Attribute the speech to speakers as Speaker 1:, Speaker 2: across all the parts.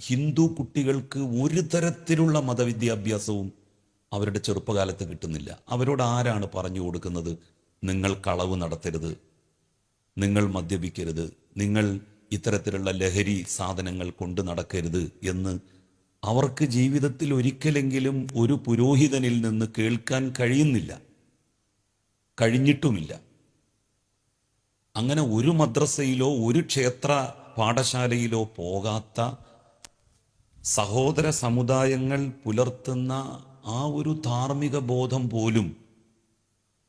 Speaker 1: ഹിന്ദു കുട്ടികൾക്ക് ഒരു തരത്തിലുള്ള മതവിദ്യാഭ്യാസവും അവരുടെ ചെറുപ്പകാലത്ത് കിട്ടുന്നില്ല. അവരോട് ആരാണ് പറഞ്ഞു കൊടുക്കുന്നത്? നിങ്ങൾ കളവ് നടത്തരുത്. നിങ്ങൾ മദ്യപിക്കരുത്. നിങ്ങൾ ഇത്തരത്തിലുള്ള ലഹരി സാധനങ്ങൾ കൊണ്ട് നടക്കരുത് എന്ന് അവർക്ക് ജീവിതത്തിൽ ഒരിക്കലെങ്കിലും ഒരു പുരോഹിതനിൽ നിന്ന് കേൾക്കാൻ കഴിയുന്നില്ല. കഴിഞ്ഞിട്ടുമില്ല. അങ്ങനെ ഒരു മദ്രസയിലോ ഒരു ക്ഷേത്ര പാഠശാലയിലോ പോകാത്ത സഹോദര സമുദായങ്ങൾ പുലർത്തുന്ന ആ ഒരു ധാർമ്മിക ബോധം പോലും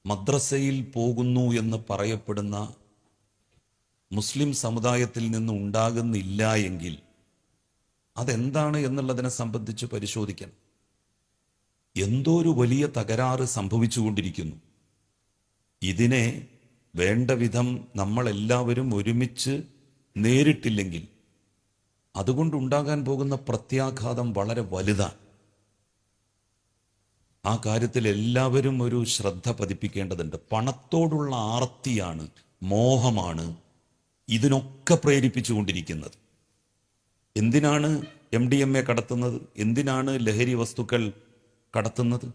Speaker 1: മദ്രസയിൽ പോകുന്നു എന്ന് പറയപ്പെടുന്ന മുസ്ലിം സമുദായത്തിൽ നിന്ന് ഉണ്ടാകുന്നില്ല എങ്കിൽ അതെന്താണ് എന്നുള്ളതിനെ സംബന്ധിച്ച് പരിശോധിക്കണം. എന്തോ ഒരു വലിയ തകരാറ് സംഭവിച്ചുകൊണ്ടിരിക്കുന്നു. ഇതിനെ വേണ്ട വിധം നമ്മളെല്ലാവരും ഒരുമിച്ച് നേരിട്ടില്ലെങ്കിൽ അതുകൊണ്ടുണ്ടാകാൻ പോകുന്ന പ്രത്യാഘാതം വളരെ വലുതാണ്. ആ കാര്യത്തിൽ എല്ലാവരും ഒരു ശ്രദ്ധ പതിപ്പിക്കേണ്ടതുണ്ട്. പണത്തോടുള്ള ആർത്തിയാണ് മോഹമാണ് ഇതിനൊക്കെ പ്രേരിപ്പിച്ചുകൊണ്ടിരിക്കുന്നത്. എന്തിനാണ് എം ഡി എം എ കടത്തുന്നത്? എന്തിനാണ് ലഹരി വസ്തുക്കൾ കടത്തുന്നത്?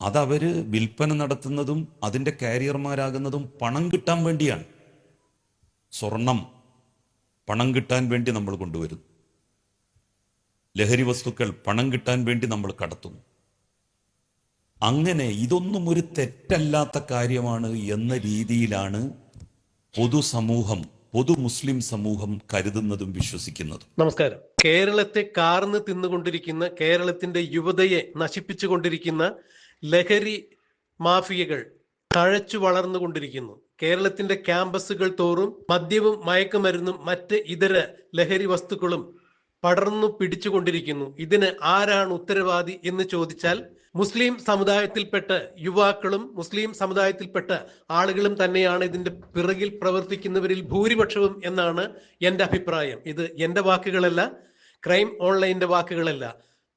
Speaker 1: അതവര് വിൽപ്പന നടത്തുന്നതും അതിന്റെ കാരിയർമാരാകുന്നതും പണം കിട്ടാൻ വേണ്ടിയാണ്. സ്വർണം പണം കിട്ടാൻ വേണ്ടി നമ്മൾ കൊണ്ടുവരുന്നു. ലഹരി വസ്തുക്കൾ പണം കിട്ടാൻ വേണ്ടി നമ്മൾ കടത്തുന്നു. അങ്ങനെ ഇതൊന്നും ഒരു തെറ്റല്ലാത്ത കാര്യമാണ് എന്ന രീതിയിലാണ് പൊതുസമൂഹം പൊതു മുസ്ലിം സമൂഹം കരുതുന്നതും വിശ്വസിക്കുന്നതും.
Speaker 2: നമസ്കാരം. കേരളത്തെ കാർന്ന് തിന്നുകൊണ്ടിരിക്കുന്ന കേരളത്തിന്റെ യുവതയെ നശിപ്പിച്ചുകൊണ്ടിരിക്കുന്ന ലഹരി മാഫിയകൾ തഴച്ചു വളർന്നുകൊണ്ടിരിക്കുന്നു. കേരളത്തിന്റെ ക്യാമ്പസുകൾ തോറും മദ്യവും മയക്കുമരുന്നും മറ്റ് ഇതര ലഹരി വസ്തുക്കളും പടർന്നു പിടിച്ചുകൊണ്ടിരിക്കുന്നു. ഇതിന് ആരാണ് ഉത്തരവാദി എന്ന് ചോദിച്ചാൽ മുസ്ലിം സമുദായത്തിൽപ്പെട്ട യുവാക്കളും മുസ്ലിം സമുദായത്തിൽപ്പെട്ട ആളുകളും തന്നെയാണ് ഇതിന്റെ പിറകിൽ പ്രവർത്തിക്കുന്നവരിൽ ഭൂരിപക്ഷവും എന്നാണ് എന്റെ അഭിപ്രായം. ഇത് എന്റെ വാക്കുകളല്ല ക്രൈം ഓൺലൈന്റെ വാക്കുകളല്ല.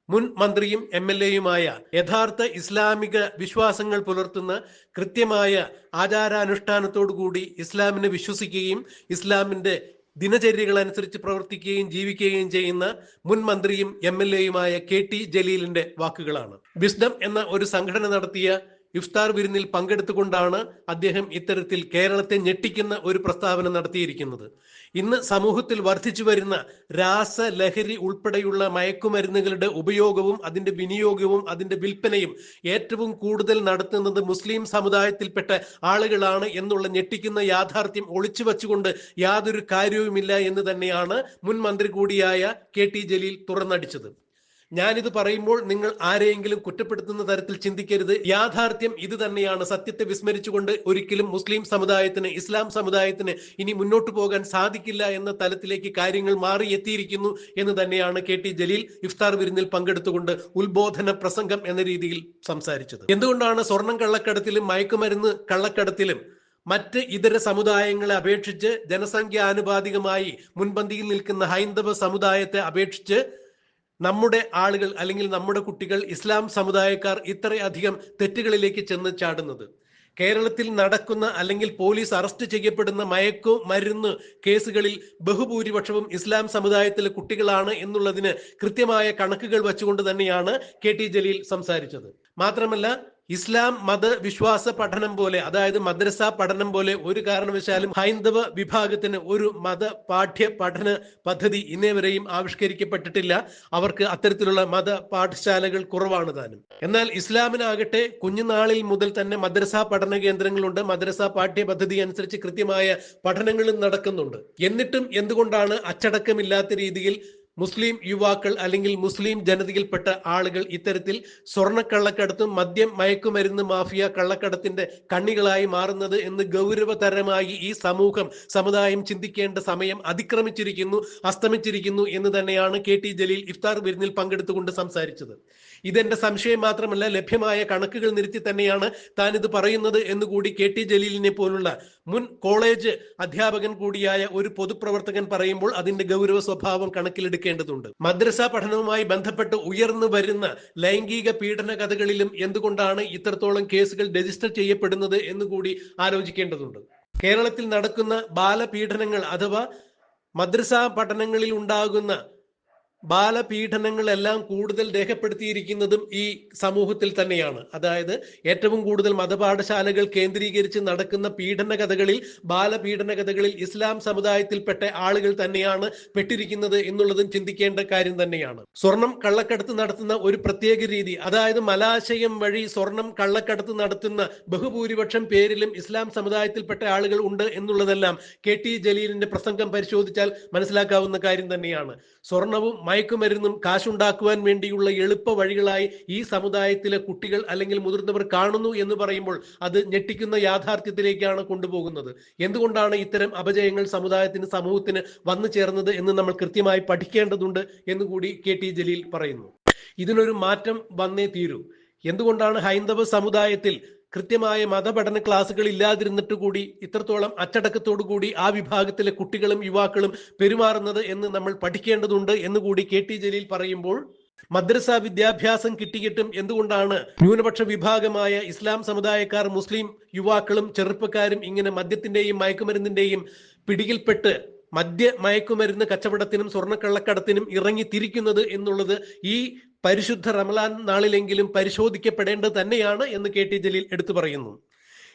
Speaker 2: മുൻ മന്ത്രിയും എം എൽ എയുമായ യഥാർത്ഥ ഇസ്ലാമിക വിശ്വാസങ്ങൾ പുലർത്തുന്ന കൃത്യമായ ആചാരാനുഷ്ഠാനത്തോടുകൂടി ഇസ്ലാമിനെ വിശ്വസിക്കുകയും ഇസ്ലാമിന്റെ ദിനചര്യകൾ അനുസരിച്ച് പ്രവർത്തിക്കുകയും ജീവിക്കുകയും ചെയ്യുന്ന മുൻ മന്ത്രിയും എം എൽ എയുമായ കെ ടി ജലീലിന്റെ വാക്കുകളാണ്. വിസ്ഡം എന്ന ഒരു സംഘടന നടത്തിയ ഇഫ്താർ വിരുന്നിൽ പങ്കെടുത്തുകൊണ്ടാണ് അദ്ദേഹം ഇത്തരത്തിൽ കേരളത്തെ ഞെട്ടിക്കുന്ന ഒരു പ്രസ്താവന നടത്തിയിരിക്കുന്നത്. ഇന്ന് സമൂഹത്തിൽ വർദ്ധിച്ചു വരുന്ന രാസ ലഹരി ഉൾപ്പെടെയുള്ള മയക്കുമരുന്നുകളുടെ ഉപയോഗവും അതിന്റെ വിനിയോഗവും അതിന്റെ വിൽപ്പനയും ഏറ്റവും കൂടുതൽ നടത്തുന്നത് മുസ്ലിം സമുദായത്തിൽപ്പെട്ട ആളുകളാണ് എന്നുള്ള ഞെട്ടിക്കുന്ന യാഥാർത്ഥ്യം ഒളിച്ചു വച്ചുകൊണ്ട് യാതൊരു കാര്യവുമില്ല എന്ന് തന്നെയാണ് മുൻ മന്ത്രി കൂടിയായ കെ ടി ജലീൽ തുറന്നടിച്ചത്. ഞാനിത് പറയുമ്പോൾ നിങ്ങൾ ആരെയെങ്കിലും കുറ്റപ്പെടുത്തുന്ന തരത്തിൽ ചിന്തിക്കരുത്. യാഥാർത്ഥ്യം ഇത് തന്നെയാണ്. സത്യത്തെ വിസ്മരിച്ചുകൊണ്ട് ഒരിക്കലും മുസ്ലിം സമുദായത്തിന് ഇസ്ലാം സമുദായത്തിന് ഇനി മുന്നോട്ട് പോകാൻ സാധിക്കില്ല എന്ന തലത്തിലേക്ക് കാര്യങ്ങൾ മാറി എത്തിയിരിക്കുന്നു എന്ന് തന്നെയാണ് കെ ടി ജലീൽ ഇഫ്താർ വിരുന്നിൽ പങ്കെടുത്തുകൊണ്ട് ഉത്ബോധന പ്രസംഗം എന്ന രീതിയിൽ സംസാരിച്ചത്. എന്തുകൊണ്ടാണ് സ്വർണം കള്ളക്കടത്തിലും മയക്കുമരുന്ന് കള്ളക്കടത്തിലും മറ്റ് ഇതര സമുദായങ്ങളെ അപേക്ഷിച്ച് ജനസംഖ്യാനുപാതികമായി മുൻപന്തിയിൽ നിൽക്കുന്ന ഹൈന്ദവ സമുദായത്തെ അപേക്ഷിച്ച് നമ്മുടെ ആളുകൾ അല്ലെങ്കിൽ നമ്മുടെ കുട്ടികൾ ഇസ്ലാം സമുദായക്കാർ ഇത്രയധികം തെറ്റുകളിലേക്ക് ചെന്ന് ചാടുന്നത്. കേരളത്തിൽ നടക്കുന്ന അല്ലെങ്കിൽ പോലീസ് അറസ്റ്റ് ചെയ്യപ്പെടുന്ന മയക്കു മരുന്ന് കേസുകളിൽ ബഹുഭൂരിപക്ഷവും ഇസ്ലാം സമുദായത്തിലെ കുട്ടികളാണ് എന്നുള്ളതിന് കൃത്യമായ കണക്കുകൾ വച്ചുകൊണ്ട് തന്നെയാണ് കെ ടി ജലീൽ സംസാരിച്ചത്. മാത്രമല്ല ഇസ്ലാം മത വിശ്വാസ പഠനം പോലെ അതായത് മദ്രസ പഠനം പോലെ ഒരു കാരണവശാലും ഹൈന്ദവ വിഭാഗത്തിന് ഒരു മത പാഠ്യ പഠന പദ്ധതി ഇന്നേവരെയും ആവിഷ്കരിക്കപ്പെട്ടിട്ടില്ല. അവർക്ക് അത്തരത്തിലുള്ള മത പാഠശാലകൾ കുറവാണ് താനും. എന്നാൽ ഇസ്ലാമിനാകട്ടെ കുഞ്ഞുനാളിൽ മുതൽ തന്നെ മദ്രസ പഠന കേന്ദ്രങ്ങളുണ്ട്. മദ്രസ പാഠ്യ പദ്ധതി അനുസരിച്ച് കൃത്യമായ പഠനങ്ങളും നടക്കുന്നുണ്ട്. എന്നിട്ടും എന്തുകൊണ്ടാണ് അച്ചടക്കമില്ലാത്ത രീതിയിൽ മുസ്ലിം യുവാക്കൾ അല്ലെങ്കിൽ മുസ്ലിം ജനതയിൽപ്പെട്ട ആളുകൾ ഇത്തരത്തിൽ സ്വർണക്കള്ളക്കടത്തും മദ്യം മയക്കുമരുന്ന് മാഫിയ കള്ളക്കടത്തിന്റെ കണ്ണികളായി മാറുന്നത് എന്ന് ഗൗരവതരമായി ഈ സമൂഹം സമുദായം ചിന്തിക്കേണ്ട സമയം അതിക്രമിച്ചിരിക്കുന്നു അസ്തമിച്ചിരിക്കുന്നു എന്ന് തന്നെയാണ് കെ ടി ജലീൽ ഇഫ്താർ വിരുന്നിൽ പങ്കെടുത്തുകൊണ്ട് സംസാരിച്ചത്. ഇതെന്റെ സംശയം മാത്രമല്ല ലഭ്യമായ കണക്കുകൾ നിരത്തി തന്നെയാണ് താൻ ഇത് പറയുന്നത് എന്നുകൂടി കെ ടി ജലീലിനെ പോലുള്ള മുൻ കോളേജ് അധ്യാപകൻ കൂടിയായ ഒരു പൊതുപ്രവർത്തകൻ പറയുമ്പോൾ അതിന്റെ ഗൗരവ സ്വഭാവം കണക്കിലെടുക്കേണ്ടതുണ്ട് മദ്രസ പഠനവുമായി ബന്ധപ്പെട്ട് ഉയർന്നു വരുന്ന ലൈംഗിക പീഡന കഥകളിലും എന്തുകൊണ്ടാണ് ഇത്രത്തോളം കേസുകൾ രജിസ്റ്റർ ചെയ്യപ്പെടുന്നത് എന്നുകൂടി ആലോചിക്കേണ്ടതുണ്ട്. കേരളത്തിൽ നടക്കുന്ന ബാലപീഡനങ്ങൾ അഥവാ മദ്രസ പഠനങ്ങളിൽ ഉണ്ടാകുന്ന ബാലപീഡനങ്ങളെല്ലാം കൂടുതൽ രേഖപ്പെടുത്തിയിരിക്കുന്നതും ഈ സമൂഹത്തിൽ തന്നെയാണ്. അതായത് ഏറ്റവും കൂടുതൽ മതപാഠശാലകൾ കേന്ദ്രീകരിച്ച് നടക്കുന്ന പീഡന കഥകളിൽ ബാലപീഡന കഥകളിൽ ഇസ്ലാം സമുദായത്തിൽപ്പെട്ട ആളുകൾ തന്നെയാണ് പെട്ടിരിക്കുന്നത് എന്നുള്ളതും ചിന്തിക്കേണ്ട കാര്യം തന്നെയാണ്. സ്വർണം കള്ളക്കടത്ത് നടത്തുന്ന ഒരു പ്രത്യേക രീതി അതായത് മലാശയം വഴി സ്വർണം കള്ളക്കടത്ത് നടത്തുന്ന ബഹുഭൂരിപക്ഷം പേരിലും ഇസ്ലാം സമുദായത്തിൽപ്പെട്ട ആളുകൾ ഉണ്ട് എന്നുള്ളതെല്ലാം കെ ടി ജലീലിന്റെ പ്രസംഗം പരിശോധിച്ചാൽ മനസ്സിലാക്കാവുന്ന കാര്യം തന്നെയാണ്. സ്വർണവും മയക്കുമരുന്നും കാശുണ്ടാക്കുവാൻ വേണ്ടിയുള്ള എളുപ്പ വഴികളായി ഈ സമുദായത്തിലെ കുട്ടികൾ അല്ലെങ്കിൽ മുതിർന്നവർ കാണുന്നു എന്ന് പറയുമ്പോൾ അത് ഞെട്ടിക്കുന്ന യാഥാർത്ഥ്യത്തിലേക്കാണ് കൊണ്ടുപോകുന്നത്. എന്തുകൊണ്ടാണ് ഇത്തരം അപജയങ്ങൾ സമുദായത്തിന് സമൂഹത്തിന് വന്നു ചേർന്നത് എന്ന് നമ്മൾ കൃത്യമായി പഠിക്കേണ്ടതുണ്ട് എന്ന് കൂടി കെ ടി ജലീൽ പറയുന്നു. ഇതിനൊരു മാറ്റം വന്നേ തീരൂ. എന്തുകൊണ്ടാണ് ഹൈന്ദവ സമുദായത്തിൽ കൃത്യമായ മതപഠന ക്ലാസ്സുകൾ ഇല്ലാതിരുന്നിട്ട് കൂടി ഇത്രത്തോളം അച്ചടക്കത്തോടു കൂടി ആ വിഭാഗത്തിലെ കുട്ടികളും യുവാക്കളും പെരുമാറുന്നത് എന്ന് നമ്മൾ പഠിക്കേണ്ടതുണ്ട് എന്ന് കൂടി കെ ടി ജലീൽ പറയുമ്പോൾ മദ്രസ വിദ്യാഭ്യാസം കിട്ടിയിട്ടും എന്തുകൊണ്ടാണ് ന്യൂനപക്ഷ വിഭാഗമായ ഇസ്ലാം സമുദായക്കാർ മുസ്ലിം യുവാക്കളും ചെറുപ്പക്കാരും ഇങ്ങനെ മദ്യത്തിന്റെയും മയക്കുമരുന്നിന്റെയും പിടിയിൽപ്പെട്ട് മദ്യ മയക്കുമരുന്ന് കച്ചവടത്തിനും സ്വർണക്കള്ളക്കടത്തിനും ഇറങ്ങി തിരിക്കുന്നത് എന്നുള്ളത് ഈ പരിശുദ്ധ റമലാൻ നാളിലെങ്കിലും പരിശോധിക്കപ്പെടേണ്ടത് തന്നെയാണ് എന്ന് കെ ടി ജലീൽ എടുത്തു പറയുന്നു.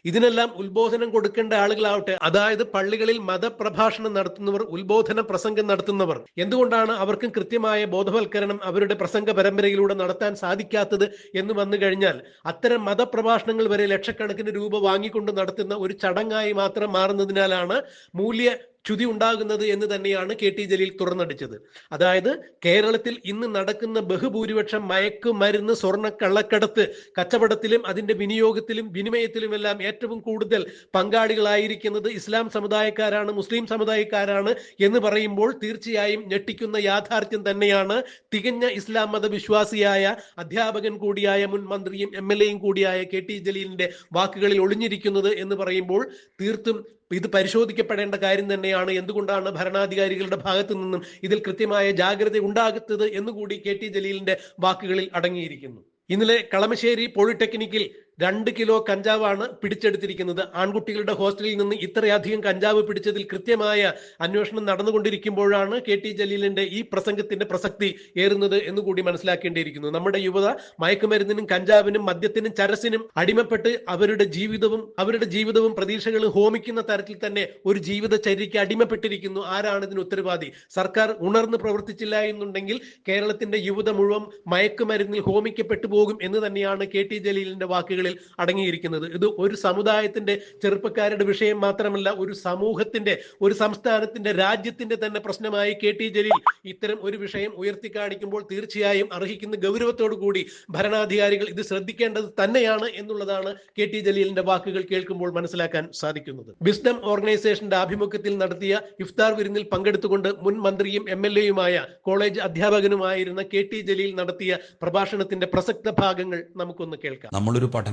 Speaker 2: ഇതിനെല്ലാം ഉത്ബോധനം കൊടുക്കേണ്ട ആളുകളാവട്ടെ അതായത് പള്ളികളിൽ മതപ്രഭാഷണം നടത്തുന്നവർ ഉത്ബോധന പ്രസംഗം നടത്തുന്നവർ. എന്തുകൊണ്ടാണ് അവർക്കും കൃത്യമായ ബോധവൽക്കരണം അവരുടെ പ്രസംഗ പരമ്പരയിലൂടെ നടത്താൻ സാധിക്കാത്തത് എന്ന് വന്നു കഴിഞ്ഞാൽ അത്തരം മതപ്രഭാഷണങ്ങൾ വരെ ലക്ഷക്കണക്കിന് രൂപ വാങ്ങിക്കൊണ്ട് നടത്തുന്ന ഒരു ചടങ്ങായി മാത്രം മാറുന്നതിനാലാണ് മൂല്യ ച്യുതി ഉണ്ടാകുന്നത് എന്ന് തന്നെയാണ് കെ ടി ജലീൽ തുറന്നടിച്ചത്. അതായത് കേരളത്തിൽ ഇന്ന് നടക്കുന്ന ബഹുഭൂരിപക്ഷം മയക്കുമരുന്ന് സ്വർണ കള്ളക്കടത്ത് കച്ചവടത്തിലും അതിന്റെ വിനിയോഗത്തിലും വിനിമയത്തിലുമെല്ലാം ഏറ്റവും കൂടുതൽ പങ്കാളികളായിരിക്കുന്നത് ഇസ്ലാം സമുദായക്കാരാണ് മുസ്ലിം സമുദായക്കാരാണ് എന്ന് പറയുമ്പോൾ തീർച്ചയായും ഞെട്ടിക്കുന്ന യാഥാർത്ഥ്യം തന്നെയാണ് തികഞ്ഞ ഇസ്ലാം മതവിശ്വാസിയായ അധ്യാപകൻ കൂടിയായ മുൻ മന്ത്രിയും എം എൽ എയും കൂടിയായ കെ ടി ജലീലിന്റെ വാക്കുകളിൽ ഒളിഞ്ഞിരിക്കുന്നത് എന്ന് പറയുമ്പോൾ തീർത്തും ഇത് പരിശോധിക്കപ്പെടേണ്ട കാര്യം തന്നെയാണ്. എന്തുകൊണ്ടാണ് ഭരണാധികാരികളുടെ ഭാഗത്തു നിന്നും ഇതിൽ കൃത്യമായ ജാഗ്രത ഉണ്ടാകുന്നത് എന്നുകൂടി കെ ടി ജലീലിന്റെ വാക്കുകളിൽ അടങ്ങിയിരിക്കുന്നു. ഇന്നലെ കളമശ്ശേരി പോളിടെക്നിക്കിൽ രണ്ട് കിലോ കഞ്ചാവാണ് പിടിച്ചെടുത്തിരിക്കുന്നത്. ആൺകുട്ടികളുടെ ഹോസ്റ്റലിൽ നിന്ന് ഇത്രയധികം കഞ്ചാവ് പിടിച്ചതിൽ കൃത്യമായ അന്വേഷണം നടന്നുകൊണ്ടിരിക്കുമ്പോഴാണ് കെ ടി ജലീലിന്റെ ഈ പ്രസംഗത്തിന്റെ പ്രസക്തി ഏറുന്നത് എന്ന് കൂടി മനസ്സിലാക്കേണ്ടിയിരിക്കുന്നു. നമ്മുടെ യുവത മയക്കുമരുന്നിനും കഞ്ചാവിനും മദ്യത്തിനും ചരസിനും അടിമപ്പെട്ട് അവരുടെ ജീവിതവും അവരുടെ ജീവിതവും പ്രതീക്ഷകളും ഹോമിക്കുന്ന തരത്തിൽ തന്നെ ഒരു ജീവിത ജീവിതചര്യയ്ക്ക് അടിമപ്പെട്ടിരിക്കുന്നു. ആരാണ് ഇതിന് ഉത്തരവാദി? സർക്കാർ ഉണർന്ന് പ്രവർത്തിച്ചില്ല എന്നുണ്ടെങ്കിൽ കേരളത്തിന്റെ യുവത മുഴുവൻ മയക്കുമരുന്നിൽ ഹോമിക്കപ്പെട്ടു പോകും എന്ന് തന്നെയാണ് കെ ടി ജലീലിന്റെ വാക്കുകളിൽ അടങ്ങിയിരിക്കുന്നത്. ഇത് ഒരു സമുദായത്തിന്റെ ചെറുപ്പക്കാരുടെ വിഷയം മാത്രമല്ല ഒരു സമൂഹത്തിന്റെ ഒരു സംസ്ഥാനത്തിന്റെ രാജ്യത്തിന്റെ തന്നെ പ്രശ്നമായി കെ ടി ജലീൽ ഇത്തരം ഒരു വിഷയം ഉയർത്തി കാണിക്കുമ്പോൾ തീർച്ചയായും അർഹിക്കുന്ന ഗൗരവത്തോടു കൂടി ഭരണാധികാരികൾ ഇത് ശ്രദ്ധിക്കേണ്ടത് തന്നെയാണ് എന്നുള്ളതാണ് കെ ടി ജലീലിന്റെ വാക്കുകൾ കേൾക്കുമ്പോൾ മനസ്സിലാക്കാൻ സാധിക്കുന്നത്. വിസ്ഡം ഓർഗനൈസേഷന്റെ ആഭിമുഖ്യത്തിൽ നടത്തിയ ഇഫ്താർ വിരുന്നിൽ പങ്കെടുത്തുകൊണ്ട് മുൻ മന്ത്രിയും എം എൽ എയുമായ കോളേജ് അധ്യാപകനുമായിരുന്ന കെ ടി ജലീൽ നടത്തിയ പ്രഭാഷണത്തിന്റെ പ്രസക്ത ഭാഗങ്ങൾ നമുക്കൊന്ന് കേൾക്കാം.
Speaker 1: നമ്മളൊരു പഠനം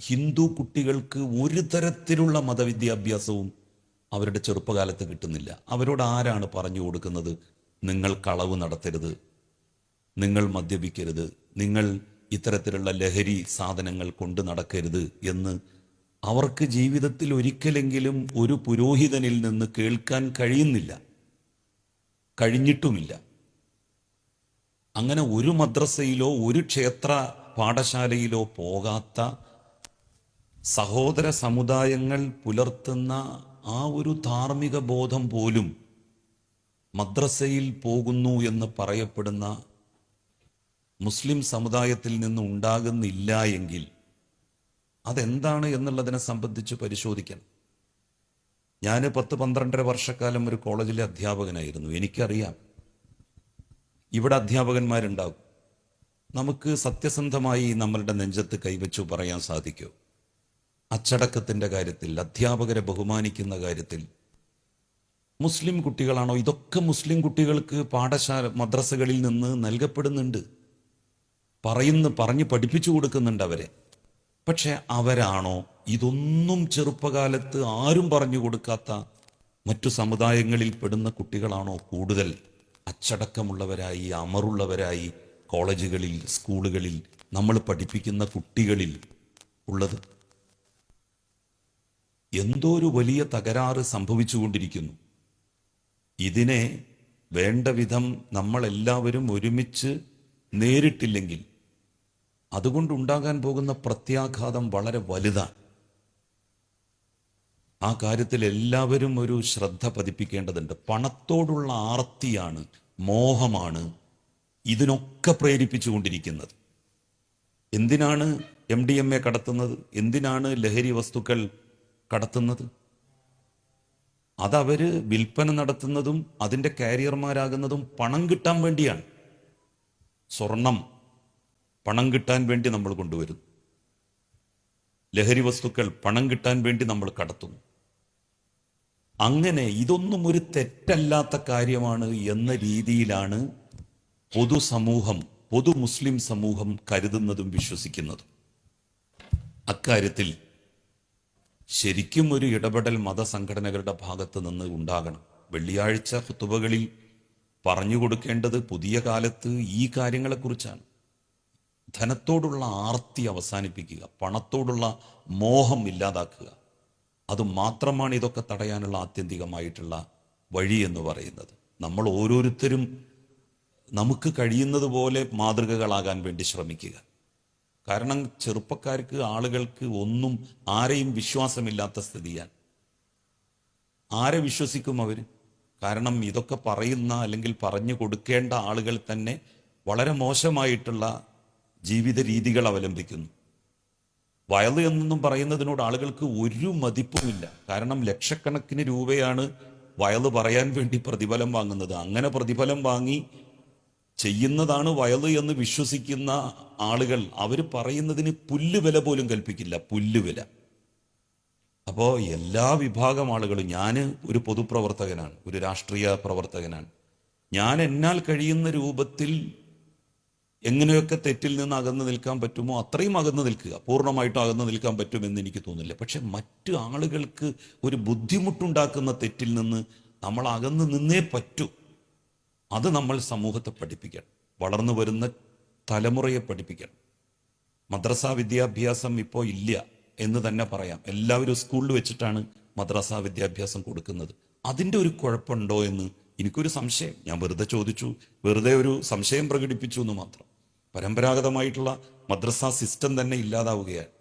Speaker 1: ഹിന്ദു കുട്ടികൾക്ക് ഒരു തരത്തിലുള്ള മതവിദ്യാഭ്യാസവും അവരുടെ ചെറുപ്പകാലത്ത് കിട്ടുന്നില്ല. അവരോട് ആരാണ് പറഞ്ഞു കൊടുക്കുന്നത്? നിങ്ങൾ കളവ് നടത്തരുത്. നിങ്ങൾ മദ്യപിക്കരുത്. നിങ്ങൾ ഇത്തരത്തിലുള്ള ലഹരി സാധനങ്ങൾ കൊണ്ട് നടക്കരുത് എന്ന് അവർക്ക് ജീവിതത്തിൽ ഒരിക്കലെങ്കിലും ഒരു പുരോഹിതനിൽ നിന്ന് കേൾക്കാൻ കഴിയുന്നില്ല. കഴിഞ്ഞിട്ടുമില്ല. അങ്ങനെ ഒരു മദ്രസയിലോ ഒരു ക്ഷേത്ര പാഠശാലയിലോ പോകാത്ത സഹോദര സമുദായങ്ങൾ പുലർത്തുന്ന ആ ഒരു ധാർമ്മിക ബോധം പോലും മദ്രസയിൽ പോകുന്നു എന്ന് പറയപ്പെടുന്ന മുസ്ലിം സമുദായത്തിൽ നിന്ന് ഉണ്ടാകുന്നില്ല എങ്കിൽ അതെന്താണ് എന്നുള്ളതിനെ സംബന്ധിച്ച് പരിശോധിക്കണം. ഞാൻ പത്ത് പന്ത്രണ്ടര വർഷക്കാലം ഒരു കോളേജിലെ അധ്യാപകനായിരുന്നു. എനിക്കറിയാം. ഇവിടെ അധ്യാപകന്മാരുണ്ടാകും. നമുക്ക് സത്യസന്ധമായി നമ്മളുടെ നെഞ്ചത്ത് കൈവച്ചു പറയാൻ സാധിക്കൂ. അച്ചടക്കത്തിന്റെ കാര്യത്തിൽ അധ്യാപകരെ ബഹുമാനിക്കുന്ന കാര്യത്തിൽ മുസ്ലിം കുട്ടികളാണോ? ഇതൊക്കെ മുസ്ലിം കുട്ടികൾക്ക് പാഠശാല മദ്രസകളിൽ നിന്ന് നൽകപ്പെടുന്നുണ്ട്. പറയുന്ന പറഞ്ഞ് പഠിപ്പിച്ചു കൊടുക്കുന്നുണ്ട് അവരെ. പക്ഷെ അവരാണോ? ഇതൊന്നും ചെറുപ്പകാലത്ത് ആരും പറഞ്ഞു കൊടുക്കാത്ത മറ്റു സമുദായങ്ങളിൽ പെടുന്ന കുട്ടികളാണോ കൂടുതൽ? അച്ചടക്കമുള്ളവരായി അമറുള്ളവരായി കോളേജുകളിൽ സ്കൂളുകളിൽ നമ്മൾ പഠിപ്പിക്കുന്ന കുട്ടികളിൽ ഉള്ളത്. എന്തോ ഒരു വലിയ തകരാറ് സംഭവിച്ചുകൊണ്ടിരിക്കുന്നു. ഇതിനെ വേണ്ട വിധം നമ്മളെല്ലാവരും ഒരുമിച്ച് നേരിട്ടില്ലെങ്കിൽ അതുകൊണ്ടുണ്ടാകാൻ പോകുന്ന പ്രത്യാഘാതം വളരെ വലുതാണ്. ആ കാര്യത്തിൽ എല്ലാവരും ഒരു ശ്രദ്ധ പതിപ്പിക്കേണ്ടതുണ്ട്. പണത്തോടുള്ള ആർത്തിയാണ് മോഹമാണ് ഇതിനൊക്കെ പ്രേരിപ്പിച്ചുകൊണ്ടിരിക്കുന്നത്. എന്തിനാണ് എം ഡി എം എ കടത്തുന്നത്? എന്തിനാണ് ലഹരി വസ്തുക്കൾ കടത്തുന്നത്? അതവര് വിൽപ്പന നടത്തുന്നതും അതിന്റെ കാരിയർമാരാകുന്നതും പണം കിട്ടാൻ വേണ്ടിയാണ്. സ്വർണം പണം കിട്ടാൻ വേണ്ടി നമ്മൾ കൊണ്ടുവരുന്നു. ലഹരി വസ്തുക്കൾ പണം കിട്ടാൻ വേണ്ടി നമ്മൾ കടത്തുന്നു. അങ്ങനെ ഇതൊന്നും ഒരു തെറ്റല്ലാത്ത കാര്യമാണ് എന്ന രീതിയിലാണ് പൊതുസമൂഹം പൊതു മുസ്ലിം സമൂഹം കരുതുന്നതും വിശ്വസിക്കുന്നതും. അക്കാര്യത്തിൽ ശരിക്കും ഒരു ഇടപെടൽ മതസംഘടനകളുടെ ഭാഗത്ത് നിന്ന് ഉണ്ടാകണം. വെള്ളിയാഴ്ച കുത്തുബകളിൽ പറഞ്ഞു കൊടുക്കേണ്ടത് പുതിയ കാലത്ത് ഈ കാര്യങ്ങളെക്കുറിച്ചാണ്. ധനത്തോടുള്ള ആർത്തി അവസാനിപ്പിക്കുക പണത്തോടുള്ള മോഹം ഇല്ലാതാക്കുക. അത് മാത്രമാണ് ഇതൊക്കെ തടയാനുള്ള ആത്യന്തികമായിട്ടുള്ള വഴി എന്ന് പറയുന്നത്. നമ്മൾ ഓരോരുത്തരും നമുക്ക് കഴിയുന്നത് പോലെ മാതൃകകളാകാൻ വേണ്ടി ശ്രമിക്കുക. കാരണം ചെറുപ്പക്കാർക്ക് ആളുകൾക്ക് ഒന്നും ആരെയും വിശ്വാസമില്ലാത്ത സ്ഥിതിയാണ്. ആരെ വിശ്വസിക്കും അവർ കാരണം ഇതൊക്കെ പറയുന്ന അല്ലെങ്കിൽ പറഞ്ഞു കൊടുക്കേണ്ട ആളുകൾ തന്നെ വളരെ മോശമായിട്ടുള്ള ജീവിത രീതികൾ അവലംബിക്കുന്നു. വയൽ എന്നൊന്നും പറയുന്നതിനോട് ആളുകൾക്ക് ഒരു മതിപ്പുമില്ല. കാരണം ലക്ഷക്കണക്കിന് രൂപയാണ് വയൽ പറയാൻ വേണ്ടി പ്രതിഫലം വാങ്ങുന്നത്. അങ്ങനെ പ്രതിഫലം വാങ്ങി ചെയ്യുന്നതാണ് വയൽ എന്ന് വിശ്വസിക്കുന്ന ആളുകൾ അവർ പറയുന്നതിന് പുല്ലുവില പോലും കൽപ്പിക്കില്ല പുല്ലുവില. അപ്പോൾ എല്ലാ വിഭാഗം ആളുകളും ഞാൻ ഒരു പൊതുപ്രവർത്തകനാണ് ഒരു രാഷ്ട്രീയ പ്രവർത്തകനാണ്. ഞാൻ എന്നാൽ കഴിയുന്ന രൂപത്തിൽ എങ്ങനെയൊക്കെ തെറ്റിൽ നിന്ന് അകന്നു നിൽക്കാൻ പറ്റുമോ അത്രയും അകന്നു നിൽക്കുക പൂർണമായിട്ടും അകന്നു നിൽക്കാൻ പറ്റുമെന്ന് എനിക്ക് തോന്നുന്നില്ല. പക്ഷെ മറ്റു ആളുകൾക്ക് ഒരു ബുദ്ധിമുട്ടുണ്ടാക്കുന്ന തെറ്റിൽ നിന്ന് നമ്മൾ അകന്നു നിന്നേ പറ്റൂ. അത് നമ്മൾ സമൂഹത്തെ പഠിപ്പിക്കണം. വളർന്നു വരുന്ന തലമുറയെ പഠിപ്പിക്കണം. മദ്രസ വിദ്യാഭ്യാസം ഇപ്പോൾ ഇല്ല എന്ന് തന്നെ പറയാം. എല്ലാവരും സ്കൂളിൽ വെച്ചിട്ടാണ് മദ്രസ വിദ്യാഭ്യാസം കൊടുക്കുന്നത്. അതിന്റെ ഒരു കുഴപ്പമുണ്ടോ എന്ന് എനിക്കൊരു സംശയം. ഞാൻ വെറുതെ ചോദിച്ചു. വെറുതെ ഒരു സംശയം പ്രകടിപ്പിച്ചു എന്ന് മാത്രം. പരമ്പരാഗതമായിട്ടുള്ള മദ്രസ സിസ്റ്റം തന്നെ ഇല്ലാതാവുകയാണ്.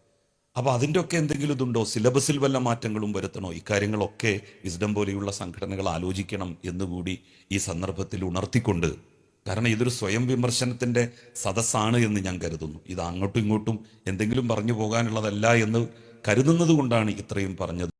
Speaker 1: അപ്പൊ അതിന്റെ ഒക്കെ എന്തെങ്കിലും ഇതുണ്ടോ? സിലബസിൽ വല്ല മാറ്റങ്ങളും വരുത്തണോ? ഇക്കാര്യങ്ങളൊക്കെ വിസ്ഡം പോലെയുള്ള സംഘടനകൾ ആലോചിക്കണം എന്നുകൂടി ഈ സന്ദർഭത്തിൽ ഉണർത്തിക്കൊണ്ട്. കാരണം ഇതൊരു സ്വയം വിമർശനത്തിന്റെ സദസ്സാണ് എന്ന് ഞാൻ കരുതുന്നു. ഇത് അങ്ങോട്ടും ഇങ്ങോട്ടും എന്തെങ്കിലും പറഞ്ഞു പോകാനുള്ളതല്ല എന്ന് കരുതുന്നത് കൊണ്ടാണ് ഇത്രയും പറഞ്ഞത്.